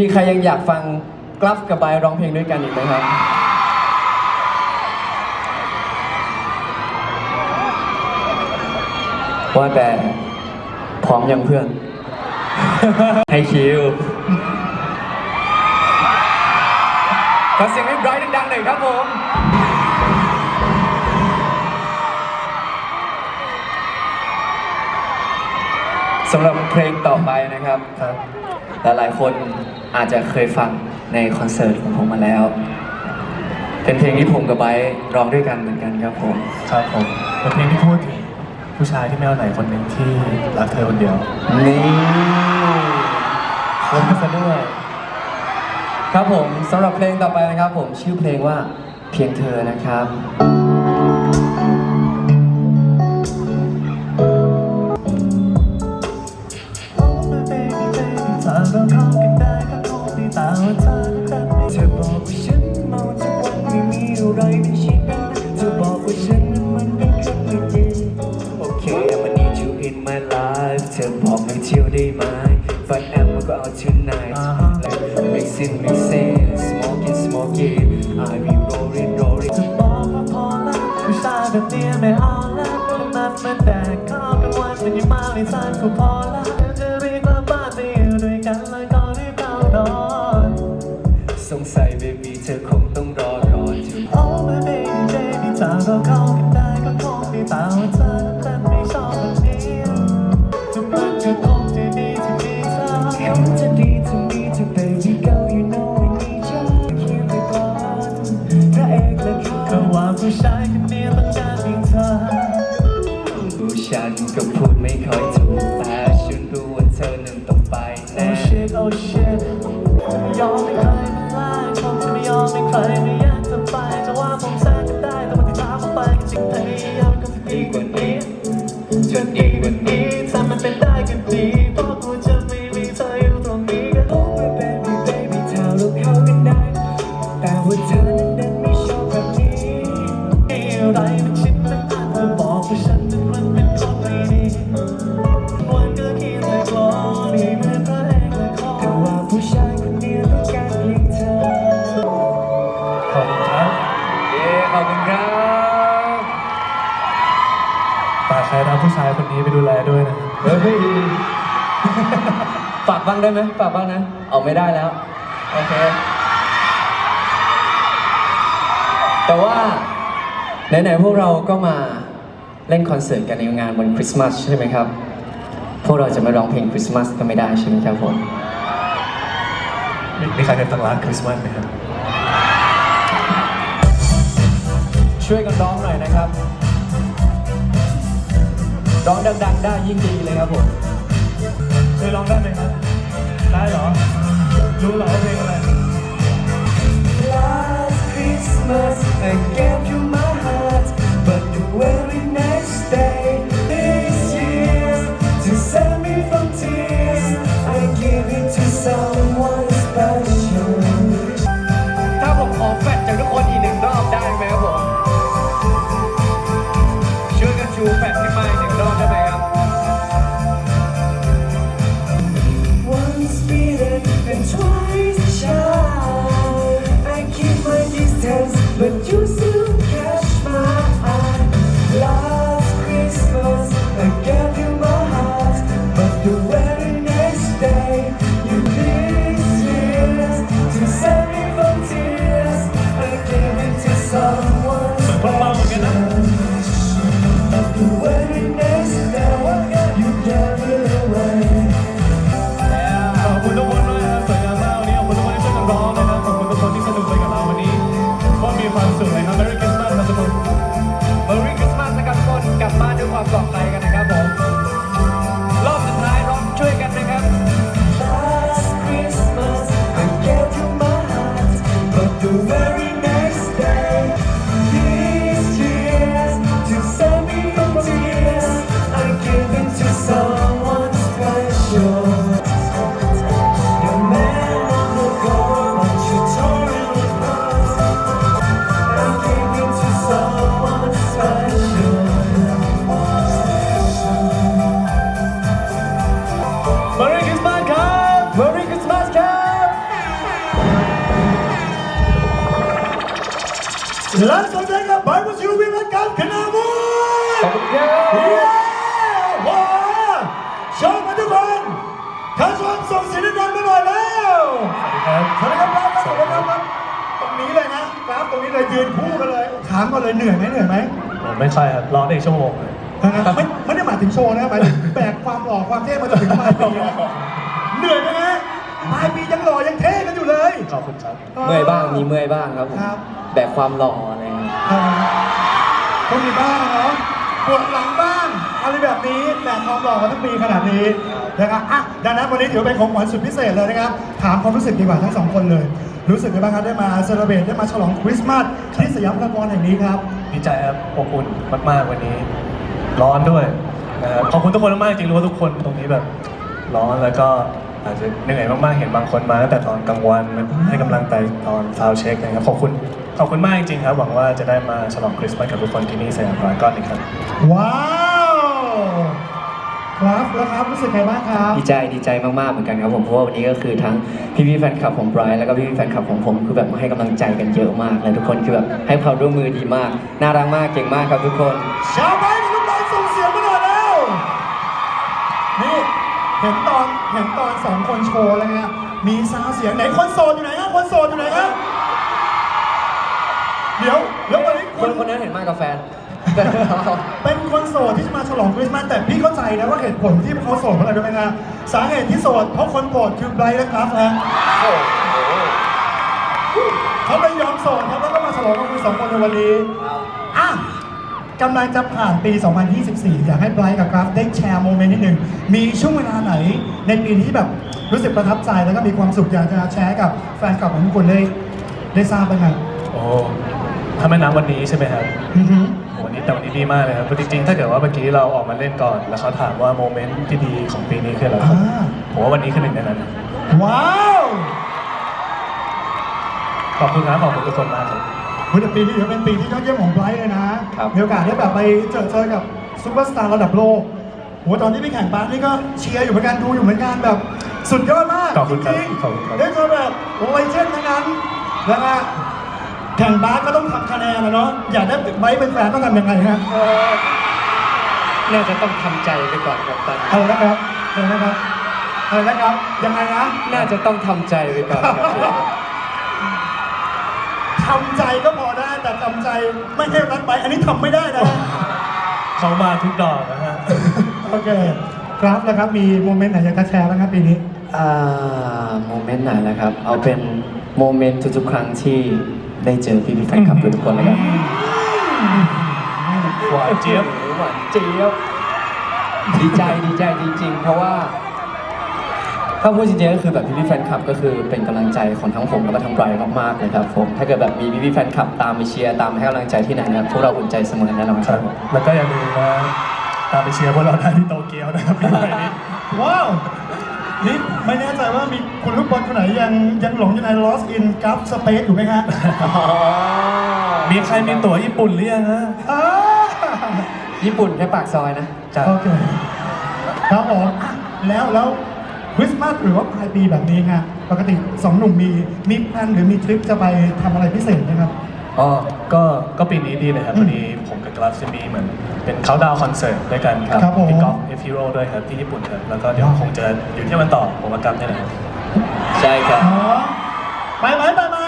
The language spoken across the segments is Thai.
มีใครยังอยากฟังกราฟกับไบร้องเพลงด้วยกันอีกไหมครับ ว่าแต่พร้อมยังเพื่อน ให้คิวขอเสียงให้ไบรท์ดังๆหน่อยครับผม สำหรับเพลงต่อไปนะครับครับหลายๆคนอาจจะเคยฟังในคอนเสิร์ตของผมมาแล้ว เป็นเพลงที่ผมกับไบร์ทร้องด้วยกันเหมือนกันครับผม ครับผมเป็นเพลงที่พูดถึงผู้ชายที่ไม่เอาไหนคนหนึ่งที่รักเธอคนเดียวนี่คนก็ซะด้วยครับผมสำหรับเพลงต่อไปนะครับ ผมชื่อเพลงว่าเพียงเธอนะครับ เป็นสานก็พอละจะรีบมาบ้านไปอยู่ด้วยกันแล้วก็รีบเข้านอน สงสัยเบบีเธอคงต้องรอ oh shit จะไม่ยอมให้ใค ครรับผู้ชายคนนี้ไปดูแลด้วยนะเฮ้ยฝากบ้างได้ไหมฝากบ้างนะ เอาไม่ได้แล้ว โอเค แต่ว่า ไหนๆพวกเราก็มาเล่นคอนเสิร์ตกันในงานวันคริสต์มาสใช่ไหมครับ พวกเราจะมาร้องเพลงคริสต์มาสก็ไม่ได้ใช่ไหมครับผมมีมีใครเคยฟังร้านคริสต์มาสไหมครับ ช่วยกันร้องหน่อยนะครับ ร้องดังๆ ได้ยิ่งดีเลยครับผมเคยร้องได้ไหมครับ ได้เหรอ รู้เหรอว่าเพลงอะไร Last Christmas I gave you my กราฟตรงนี้เลยยืนคู่กันเลยถามก่อนเลยเหนื่อยไหมเหนื่อยไหมผมไม่ค่อยครับร้องได้อีกชั่วโมงเลย นะครับไม่ไม่ได้หมายถึงโชว์นะหมายถึงแบกความหล่อความเท่มาจนถึงปลายปีนะเหนื่อยไหมฮะปลายปียังหล่อยังเท่กันอยู่เลย ขอบคุณครับ เมื่อยบ้างมีเมื่อยบ้างครับผมครับแบกความหล่ออะไรเงี้ยอ่าก็มีบ้างเนาะปวดหลังบ้าง อะไรแบบนี้แบกความหล่อมาทั้งปีขนาดนี้นะครับอะดังนั้นวันนี้ถือเป็นของขวัญสุดพิเศษเลยนะครับ ถามความรู้สึกดีกว่าทั้งสองคนเลย รู้สึกยังไงบ้างครับได้มาเซเลบรตได้มาฉลองคริสต์มาสที่สยามพารากอนแห่งนี้ครับ ดีใจครับอบอุ่นมากๆวันนี้ ร้อนด้วยนะครับขอบคุณทุกคนมากๆจริงรู้ว่าทุกคนตรงนี้แบบ ร้อนแล้วก็อาจจะเหนื่อยมากๆเห็นบางคนมาตั้งแต่ตอนกลางวันให้กำลังใจตอนซาวเช็คนะครับขอบคุณขอบคุณมากจริงๆครับหวังว่าจะได้มาฉลองคริสต์มาสกับทุกคนที่นี่สยามพารากอนอีกครับว้าว ครับแล้วครับรู้สึกไงบ้างครับดีใจดีใจมากๆเหมือนกันครับผมเพราะว่าวันนี้ก็คือทั้งพี่ๆแฟนคลับของไบรท์แล้วก็พี่ๆแฟนคลับของผมคือแบบมาให้กำลังใจกันเยอะมากเลยทุกคนคือแบบให้ความร่วมมือดีมาก น่ารักมากเก่งมากครับทุกคน ชาวบ้านกับลูกบอลส่งเสียงมาหน่อยแล้วนี่เห็นตอนเห็นตอนสองคนโชว์แล้วเนี่ยมีซาวเสียงไหนคนโสดอยู่ไหนครับคนโสดอยู่ไหนครับเดี๋ยวแล้ววันนี้คคุนณคนนั้นเห็นมากกับแฟน เป็นคนโสดที่จะมาฉลองคริสต์มาสแต่พี่เข้าใจนะว่าเหตุผลที่เขาโสดเพราะอะไรรู้ไหมครับสาเหตุที่โสดเพราะคนโปรดคือไบรท์และกราฟนะเขาเลยยอมโสดครับแล้วก็มาฉลองกับคุณสองคนในวันนี้อะกำลังจะผ่านปี 2024 อยากให้ไบรท์กับกราฟได้แชร์โมเมนต์นิดหนึ่ง มีช่วงเวลาไหน ในปีนี้ที่แบบรู้สึกประทับใจแล้วก็มีความสุขอยากจะแชร์กับแฟนคลับของทุกคนได้ได้ทราบบ้างครับโอ้ถ้าไม่นับวันนี้ใช่ไหมครับอือฮึ วันนี้แต่วันนี้ดีมากเลยครับจริงๆ ถ้าเกิดว่าเมื่อกี้เราออกมาเล่นก่อน แล้วเขาถามว่าโมเมนต์ที่ดีของปีนี้คืออะไรอ่า ผมว่าวันนี้คือหนึ่งในนั้น ว้าวขอบคุณครับขอบคุณทุกคนมากครับ เฮ้ยแต่ปีนี้ถือว่าเป็นปีที่ยอดเยี่ยมของไบรท์เลยนะครับ มีโอกาสได้แบบไปเจอเจอกับซูเปอร์สตาร์ระดับโลกโหตอนที่ไปแข่งบาสนี่ก็เชียร์อยู่เหมือนกันดูอยู่เหมือนกันแบบ สุดยอดมากขอบคุณครับจริงขอบคุณครับๆได้เจอแบบเลเจนด์ทั้งนั้นนะฮะ แข่งบาสก็ต้องทำคะแนนนะเนาะอยากได้ไบรท์เป็นแฟนต้องทำยังไงฮะน่าจะต้องทำใจไปก่อนครับตอนนี้อะไรนะครับอะไรนะครับอะไรนะครับยังไงนะน่าจะต้องทำใจไปก่อนครับทำใจก็พอได้แต่ทำใจไม่ให้รักไปอันนี้ทำไม่ได้นะเขามาทุกดอกนะฮะ โอเคครับนะครับมีโมเมนต์ไหนอยากจะแชร์บ้างครับปีนี้ อ่าโมเมนต์ไหนนะครับ เอาเป็นโมเมนต์ทุกๆครั้งที่ ได้เจอพี่ๆแฟนคลับทุกๆคนแล้วกันหวานเจี๊ยบหวานเจี๊ยบดีใจดีใจจริงๆ เพราะว่า ถ้าพูดจริงๆก็คือแบบพี่ๆแฟนคลับก็คือเป็นกำลังใจของทั้งผมแล้วก็ทั้งไบรท์มากๆเลยครับผมถ้าเกิดแบบมีพี่ๆแฟนคลับตามไปเชียร์ตามให้กำลังใจที่ไหนนะครับพวกเราอุ่นใจเสมอแน่นอนคครัรับบแล้วก็อย่าลืมนะตามไปเชียร์พวกเราได้ที่โตเกียวนะครับปีใหม่นี้ว้าว นี่ไม่แน่ใจว่ามีคุณลูกบอลคนไหนยังยังหลงอยู่ใน Lost in g u f Space อยู่ไหมฮะมีใครมีตั๋วญี่ปุ่นหรือยังฮะอ่าญี่ปุ่นแค่ปากซอยนะจ้ะโอเคครับผมอะแล้วแล้วคริสต์มาสหรือว่าปลายปีแบบนี้ฮะปกติสองหนุ่มมีมีแพลนหรือมีทริปจะไปทำอะไรพิเศษไหมครับ อ๋อก็ก็ปีนี้ดีเลยครับวันนี้ผ มกับกราฟจะมีเหมือนเป็นเขาดาวคอนเสิร์ตด้วยกันครับครับผมที่กอล์ฟเอฟฮีโร่ด้วยครับที่ญี่ปุ่นครับแล้วก็เดี๋ยวคงจะอยู่ที่มันต่อผมกับกัฟนี่แหละครับใช่ครับ อ๋อไปไหมไปไหม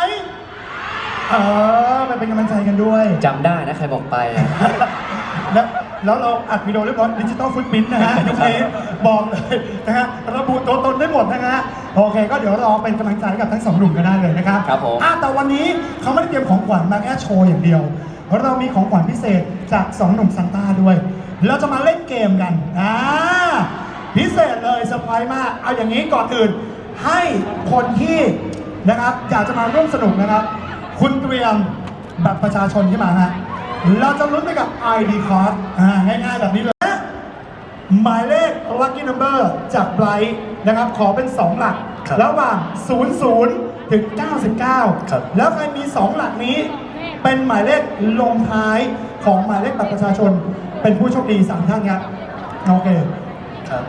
เออไปเป็นกำลังใจกันด้วย จำได้นะ ใครบอกไปอะแล้วแล้วเราอัดวิดีโอเรียบร้อยดิจิตอลฟุตพิ้นนะฮะยุคนี้บอกเลยนะฮะระบุตัวตนได้หมดนะฮะโอเค ก็เดี๋ยวรอเป็นกำลังใจให้กับทั้งสองหนุ่มกันได้เลยนะครับครับผม อะแต่วันนี้เขาไม่ได้เตรียมของขวัญมาแค่โชว์อย่างเดียวเพราะเรามีของขวัญพิเศษ จากสองหนุ่มซันต้าด้วย เราจะมาเล่นเกมกันอ่าพิเศษเลยเซอร์ไพรส์มาก เอาอย่างนี้ก่อนอื่น ให้คนที่นะครับอยากจะมาร่วมสนุกนะครับ คุณเตรียมบัตรประชาชนขึ้นมาฮะเราจะลุ้นไปกับ ID card อ่าง่ายๆแบบนี้เลยนะหมายเลข lucky number จากไบรท์นะครับ ขอเป็น 2 หลัก ครับระหว่าง 00 ถึง 99 ครับแล้วใครมี 2 หลักนี้ เป็นหมายเลขลงท้ายของหมายเลขบัตรประชาชน เป็นผู้โชคดี3ท่านครับโอเคครับ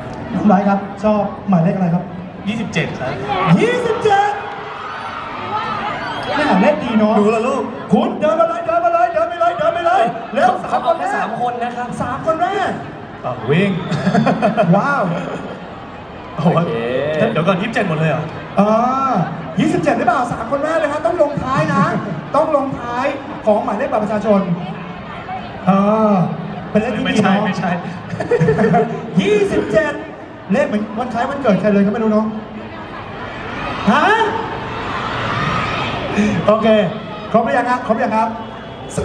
ไบรท์ครับชอบหมายเลขอะไรครับ 27 ครับ27นี่หมายเลขดีเนาะดูแล้วลูก คุณเดินมาเลยเดินมาเลเร็วเขาเอาแค่สามคนนะครับสามคนแรกอะวิ่ง ว้าว โอ้โหโอเค เดี๋ยวก่อนยี่สิบเจ็ดหมดเลยเหรอ อ่า 27หรือเปล่าสามคนแรกเลยครับต้องลงท้ายนะ ต้องลงท้ายของหมายเลขบัตรประชาชน เออเป็นเลขที่ไม่ดีใช่เนาะ ไม่ใช่ 27 เลขเหมือนวันคล้ายวันเกิดใครเลยก็ไม่รู้เนาะฮะโอเค ครบหรือยังครับครบหรือยังครับส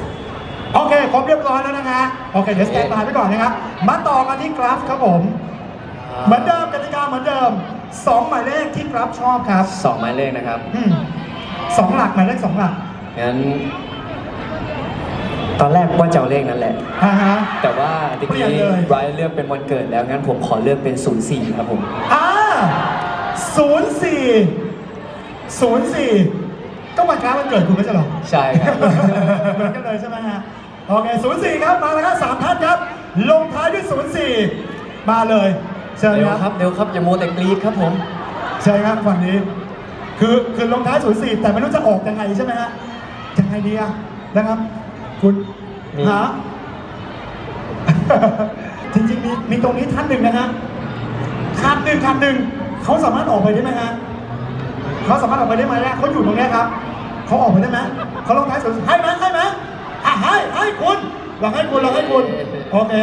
โอเค ครบเรียบร้อยแล้วนะฮะโอเค เดี๋ยวสแกนตายไปก่อนนะครับมาต่อกันที่กราฟครับผม เหมือนเดิมกติกาเหมือนเดิม สองหมายเลขที่กราฟชอบครับสองหมายเลขนะครับอืมสองหลักหมายเลขสองหลักงั้น ตอนแรกว่าจะเอาเลขนั้นแหละ อ่าฮะ แต่ว่าตะเปลี่กี้ยนเลยไรเลือกเป็นวันเกิดแล้วงั้นผมขอเลือกเป็น 04 ครับผม อ่าศูนย์สี่ศูนย์สี่ก็วันคล้ายวันเกิดคุณไม่ใช่เหรอ ใช่ครับ เหมือนกันเลยใช่ไหมฮะ โอเคศูนย์สี่ครับ มาแล้วครับสามท่านครับ ลงท้ายด้วยศูนย์สี่มาเลย เชิญเร็วครับครับเร็วครับอย่ามัวแต่กรีดครับผมเชิญครับฝั่งนี้ คือคือลงท้ายศูนย์สี่แต่ไม่รู้จะออกยังไงใช่ไหมฮะยังไงดีอะนะครับ คุณมีหา จริงๆมีมีตรงนี้ท่านหนึ่งนะฮะขาดหนึ่งขาดหนึ่งเขาสามารถออกไปได้ไหมฮะเขาสามารถออกไปได้ไหมเนี่ยเขาอยู่ตรงเนี้ยครับเขาออกไปได้ไหมเขาลงท้ายศูนย์ให้ไหมให้ไหมอะให้ให้คุณลองให้คุณลองให้คุณโอเค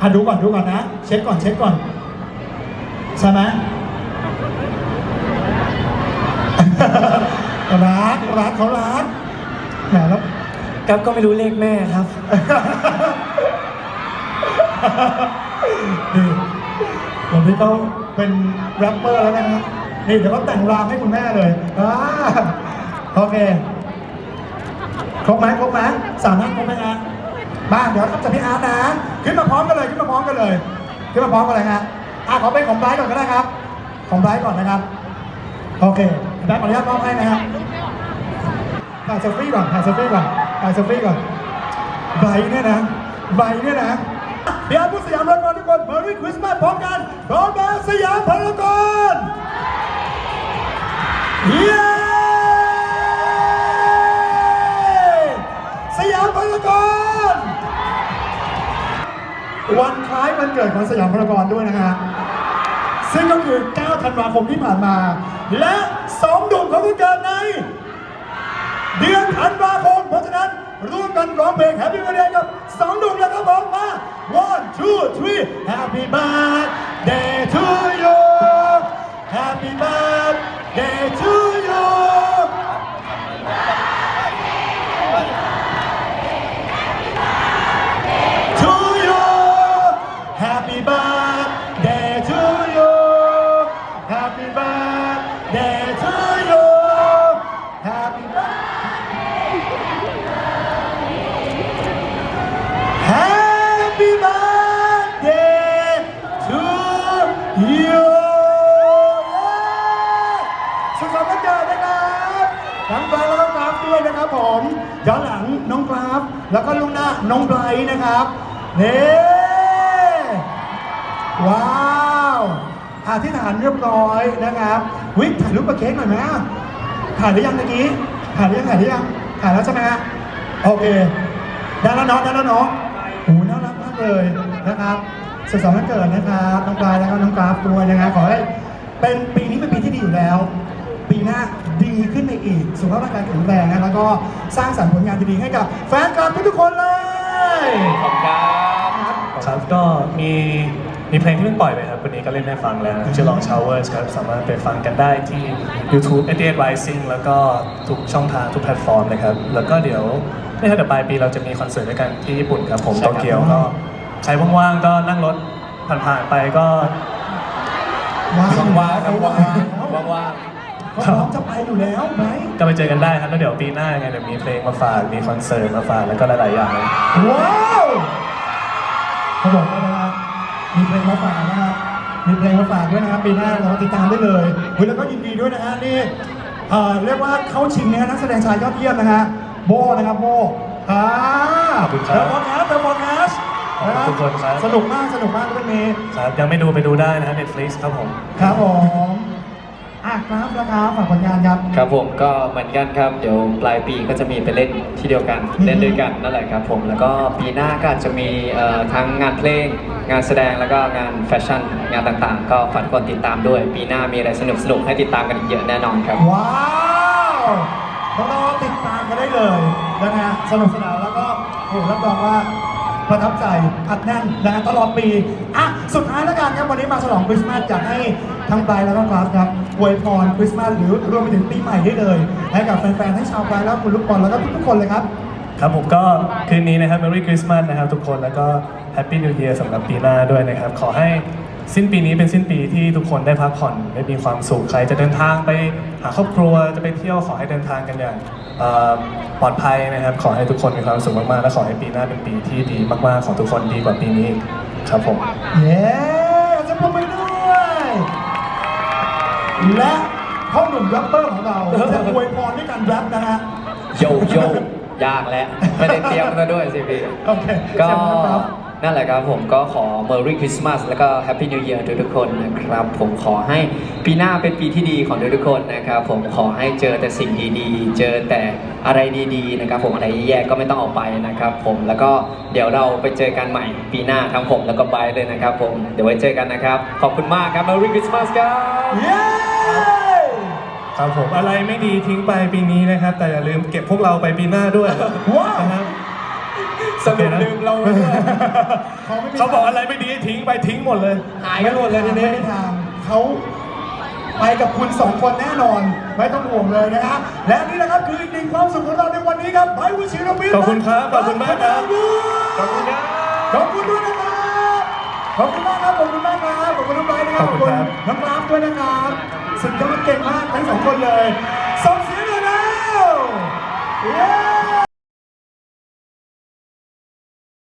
อะดูก่อนดูก่อนนะ เช็คก่อนเช็คก่อนใช่ไหมรักรักเขารักแหมแล้วครับก็ไม่รู้เลขแม่ครับนี่ผมนี่เขาเป็นแรปเปอร์แล้วนะฮะนี่เดี๋ยวเขาแต่งรามให้คุณแม่เลยอ่าโอเค ครบไหมครบไหมสามท่านครบไหมฮะ มาเดี๋ยวครับจากพี่อาร์ตนะ ขึ้นมาพร้อมกันเลยขึ้นมาพร้อมกันเลย ขึ้นมาพร้อมกันเลยฮะอะขอเป็นของไบรท์ก่อนก็ได้ครับ ของไบรท์ก่อนนะครับ โอเคแบงค์ขออนุญาตมอบให้นะครับถ่ายเซลฟี่ก่อนถ่ายเซลฟี่ก่อนถ่ายเซลฟี่ก่อนไบรท์เนี่ยนะไบรท์เนี่ยนะเดี๋ยวผู้สยามพารากอนทุกคน Merry Christmas พร้อมกันพร้อมกันสยามพารากอนเย้สยามพารากอน วันคล้ายวันเกิดของสยามพารากอนด้วยนะฮะซึ่งก็คือ 9 ธันวาคมที่ผ่านมา และสองดุ่มเขาก็เกิดใน เดือนธันวาคม เพราะฉะนั้นร่วมกันร้องเพลง Happy Birthday กับสองดุ่มแล้วครับผมมา one two three Happy Birthday ผมย้อนหลังน้องกราฟ แล้วก็ลุงหน้าน้องไบรท์นะครับเน่ว้าวอธิษฐานเรียบร้อยนะครับวิถ่ายรูปกับเค้กหน่อยไหมถ่ายหรือยังตะกี้ถ่ายหรือยังถ่ายหรือยังถ่ายแล้วใช่ไหมฮะโอเคได้แล้วเนาะได้แล้วเนาะโอ้โหน่ารักมากเลยนะครับสุขสันต์วันเกิดนะครับน้องปลายแล้วก็น้องกราฟด้วยนะครับขอให้เป็นปีนี้เป็นปีที่ดีอยู่แล้ว ปีหน้าดีขึ้นไปอีก สุขภาพร่างกายแข็งแรงนะแล้วก็สร้างสรรค์ผลงานดีๆให้กับแฟนคลับทุกๆคนเลย ขอบคุณครับ ครับก็มีมีเพลงที่เพิ่งปล่อยไปครับวันนี้ก็เล่นให้ฟังแล้วชื่อ Long Showers ครับสามารถไปฟังกันได้ที่ YouTube 88 Rising แล้วก็ทุกช่องทางทุกแพลตฟอร์มนะครับ แล้วก็เดี๋ยวนี่ครับเดี๋ยวปลายปีเราจะมีคอนเสิร์ตด้วยกันที่ญี่ปุ่นครับผมใช่คโตรับ เกียวก็ใครว่างๆก็นั่งรถผ่านๆไปก็ ว้าว ว่างๆครับว่างๆว่าง เขาพร้อมจะไปอยู่แล้วไหมก็ไปเจอกันได้ครับแล้วเดี๋ยวปีหน้าไงเดี๋ยวมีเพลงมาฝากมีคอนเสิร์ตมาฝากแล้วก็หลายๆอย่างเลยว้าวเขาบอกว่านะครับมีเพลงมาฝากนะครับมีเพลงมาฝากด้วยนะครับปีหน้าเราติดตามได้เลยเฮ้ยแล้วก็ยินดีด้วยนะฮะนี่เอ่อเรียกว่าเข้าชิงนะฮะนักแสดงชายยอดเยี่ยมนะฮะโบนะครับโบอ่าขอบคุณครับเดอะฟอร์แคสเดอะฟอร์แคสขอบคุณทุกคนครับ สนุกมากสนุกมากเรื่องนี้ ครับยังไม่ดูไปดูได้นะฮะ Netflix ครับผม ครับผมอะ ครับนะครับฝากผลงานครับ ครับผมก็เหมือนกันครับ เดี๋ยวปลายปีก็จะมีไปเล่นที่เดียวกันอืมเล่นด้วยกันนั่นแหละครับผมแล้วก็ปีหน้าก็อาจจะมีเอ่อทั้งงานเพลง งานแสดงแล้วก็งานแฟชั่นงานต่างๆ ก็ฝากทุกคนติดตามด้วย ปีหน้ามีอะไรสนุกๆให้ติดตามกันอีกเยอะแน่นอนครับ ว้าวน้องๆติดตามกันได้เลยนะฮะสนุกสนานแล้วก็โอ้โหรับรองว่า ประทับใจอัดแน่นนะฮะตลอดปีอะสุดท้ายแล้วกันครับวันนี้มาฉลองคริสต์มาสอยากให้ทั้งไบรท์แล้วก็กราฟครับอวยพรคริสต์มาสหรือรวมไปถึงปีใหม่ได้เลย ให้กับแฟนๆให้ชาวไบรท์แล้วคุณลูกบอลแล้วก็ทุกๆคนเลยครับ ครับผมก็คืนนี้นะครับ Merry Christmas นะครับทุกคนแล้วก็ Happy New Year สำหรับปีหน้าด้วยนะครับ ขอให้ สิ้นปีนี้เป็นสิ้นปีที่ทุกคนได้พักผ่อนได้มีความสุขใครจะเดินทางไปหาครอบครัวจะไปเที่ยวขอให้เดินทางกันอย่างเอ่อปลอดภัยนะครับ ขอให้ทุกคนมีความสุขมากๆและขอให้ปีหน้าเป็นปีที่ดีมากๆของทุกคนดีกว่าปีนี้ครับผม เย้จะปรบมือด้วย และพ่อหนุ่มแรปเปอร์ของเรา จะอวยพรด้วยการแรปนะฮะ โยโยยากแล้วไม่ได้เตรียมมาด้วยสิพี่ โอเคก็ เชิญนะครับ นั่นแหละครับผมก็ขอ Merry Christmas แล้วก็ Happy New Year ทุกๆคนนะครับ ผมขอให้ปีหน้าเป็นปีที่ดีของทุกๆคนนะครับ ผมขอให้เจอแต่สิ่งดีๆ เจอแต่อะไรดีๆนะครับ ผมอะไรแย่ๆก็ไม่ต้องเอาไปนะครับ ผมแล้วก็เดี๋ยวเราไปเจอกันใหม่ปีหน้าทั้งผมแล้วก็ไบร์ทเลยนะครับ ผมเดี๋ยวไว้เจอกันนะครับ ขอบคุณมากครับ Merry Christmas ครับเย้ครับผมอะไรไม่ดีทิ้งไปปีนี้นะครับ แต่อย่าลืมเก็บพวกเราไปปีหน้าด้วยว้าวนะครับ สรุปลืมเราไปด้วยเขาไม่มีเขาบอกอะไรไม่ดีทิ้งไปทิ้งหมดเลย หายกันหมดเลยทีนี้ ไม่มีทางเขาไปกับคุณสองคนแน่นอน ไม่ต้องห่วงเลยนะฮะและนี่นะครับคืออีกหนึ่งความสุขของเราในวันนี้ครับไบร์ทวิชิรวิทย์ขอบคุณครับขอบคุณมากครับ ขอบคุณครับ ขอบคุณด้วยนะครับ ขอบคุณมากครับ ขอบคุณมากครับ ขอบคุณน้องไบร์ทนะครับขอบคุณครับ น้องกราฟด้วยนะครับ สุดยอดเก่งมากทั้งสองคนเลย